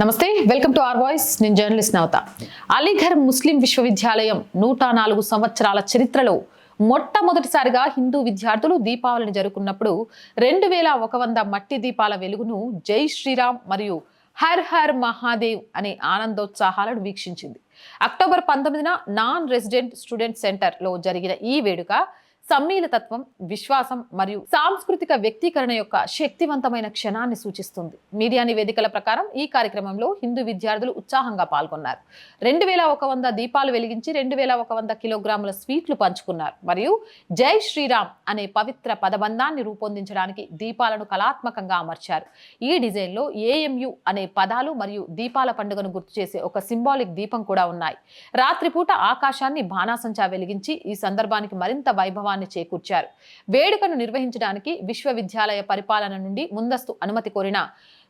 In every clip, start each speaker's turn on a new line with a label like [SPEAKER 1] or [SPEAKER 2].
[SPEAKER 1] నమస్తే welcome to R voice. నేను journalist Navata. Aligarh ముస్లిం విశ్వవిద్యాలయం నూట నాలుగు సంవత్సరాల చరిత్రలో మొట్టమొదటిసారిగా హిందూ విద్యార్థులు దీపావళిని జరుపుకున్నప్పుడు రెండు వేల ఒక వంద మట్టి దీపాల వెలుగును జై శ్రీరామ్ మరియు హర్ హర్ మహాదేవ్ అనే ఆనందోత్సాహాలను వీక్షించింది. అక్టోబర్ పంతొమ్మిదిన నాన్ రెసిడెంట్ స్టూడెంట్ సెంటర్లో జరిగిన ఈ వేడుక సమ్మీలతత్వం విశ్వాసం మరియు సాంస్కృతిక వ్యక్తీకరణ యొక్క శక్తివంతమైన క్షణాన్ని సూచిస్తుంది. మీడియా నివేదికల ప్రకారం ఈ కార్యక్రమంలో హిందూ విద్యార్థులు ఉత్సాహంగా పాల్గొన్నారు. రెండు వేల ఒక వంద దీపాలు వెలిగించి రెండు వేల ఒక వంద కిలోగ్రాముల స్వీట్లు పంచుకున్నారు. మరియు జై శ్రీరామ్ అనే పవిత్ర పదబంధాన్ని రూపొందించడానికి దీపాలను కళాత్మకంగా అమర్చారు. ఈ డిజైన్లో ఏఎంయు అనే పదాలు మరియు దీపాల పండుగను గుర్తు చేసే ఒక సింబాలిక్ దీపం కూడా ఉన్నాయి. రాత్రిపూట ఆకాశాన్ని బాణాసంచా వెలిగించి ఈ సందర్భానికి మరింత వైభవాన్ని చేకూర్చారు. వేడుకను నిర్వహించడానికి విశ్వవిద్యాలయ పరిపాలన నుండి ముందస్తు అనుమతి కోరిన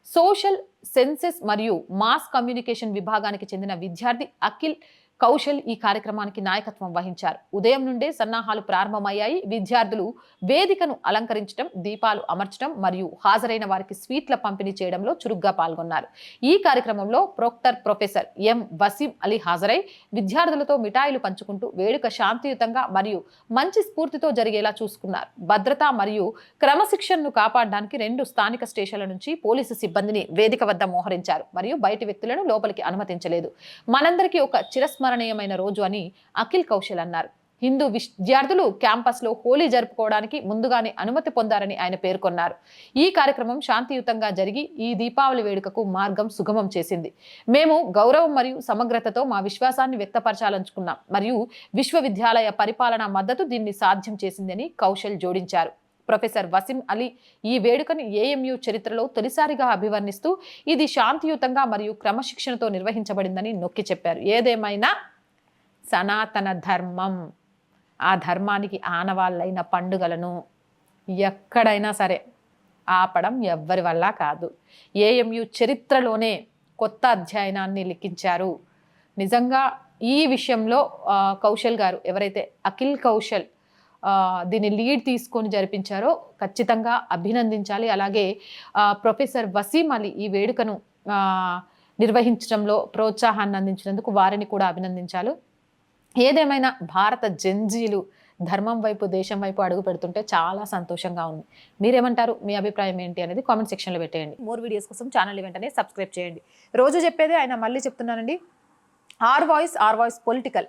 [SPEAKER 1] సోషల్ సెన్సెస్ మరియు మాస్ కమ్యూనికేషన్ విభాగానికి చెందిన విద్యార్థి అఖిల్ కౌశల్ ఈ కార్యక్రమానికి నాయకత్వం వహించారు. ఉదయం నుండే సన్నాహాలు ప్రారంభమయ్యాయి. విద్యార్థులు వేదికను అలంకరించడం దీపాలు అమర్చడం మరియు హాజరైన వారికి స్వీట్ల పంపిణీ చేయడంలో చురుగ్గా పాల్గొన్నారు. ఈ కార్యక్రమంలో proctor professor M. Waseem Ali హాజరై విద్యార్థులతో మిఠాయిలు పంచుకుంటూ వేడుక శాంతియుతంగా మరియు మంచి స్ఫూర్తితో జరిగేలా చూసుకున్నారు. భద్రత మరియు క్రమశిక్షణను కాపాడడానికి రెండు స్థానిక స్టేషన్ల నుంచి పోలీసు సిబ్బందిని వేదిక వద్ద మోహరించారు మరియు బయటి వ్యక్తులను లోపలికి అనుమతించలేదు. మనందరికీ ఒక అవిస్మరణీయమైన రోజు అని అఖిల్ కౌశల్ అన్నారు. హిందూ విద్యార్థులు క్యాంపస్లో హోలీ జరుపుకోవడానికి ముందుగానే అనుమతి పొందారని ఆయన పేర్కొన్నారు. ఈ కార్యక్రమం శాంతియుతంగా జరిగి ఈ దీపావళి వేడుకకు మార్గం సుగమం చేసింది. మేము గౌరవం మరియు సమగ్రతతో మా విశ్వాసాన్ని వ్యక్తపరచాలనుకున్నాం మరియు విశ్వవిద్యాలయ పరిపాలన మద్దతు దీన్ని సాధ్యం చేసిందని కౌశల్ జోడించారు. ప్రొఫెసర్ వసీం అలీ ఈ వేడుకను ఏఎంయు చరిత్రలో తొలిసారిగా అభివర్ణిస్తూ ఇది శాంతియుతంగా మరియు క్రమశిక్షణతో నిర్వహించబడిందని నొక్కి చెప్పారు. ఏదేమైనా? సనాతన ధర్మం. ఆ ధర్మానికి ఆనవాళ్ళైన పండుగలను ఎక్కడైనా సరే ఆపడం ఎవ్వరి వల్ల కాదు. ఏఎంయు చరిత్రలోనే కొత్త అధ్యయనాన్ని లిఖించారు. నిజంగా ఈ విషయంలో కౌశల్ గారు ఎవరైతే అఖిల్ కౌశల్ దీని దీన్ని లీడ్ తీసుకొని జరిపించారో ఖచ్చితంగా అభినందించాలి. అలాగే ప్రొఫెసర్ వసీం అలీ ఈ వేడుకను నిర్వహించడంలో ప్రోత్సాహాన్ని అందించినందుకు వారిని కూడా అభినందించాలి. ఏదేమైనా భారత జంజీలు ధర్మం వైపు దేశం వైపు అడుగు పెడుతుంటే చాలా సంతోషంగా ఉంది. మీరేమంటారు? మీ అభిప్రాయం ఏంటి అనేది కామెంట్ సెక్షన్లో పెట్టేయండి. మోర్ వీడియోస్ కోసం ఛానల్ వెంటనే సబ్స్క్రైబ్ చేయండి. రోజు చెప్పేదే ఆయన మళ్ళీ చెప్తున్నానండి. R voice R voice political.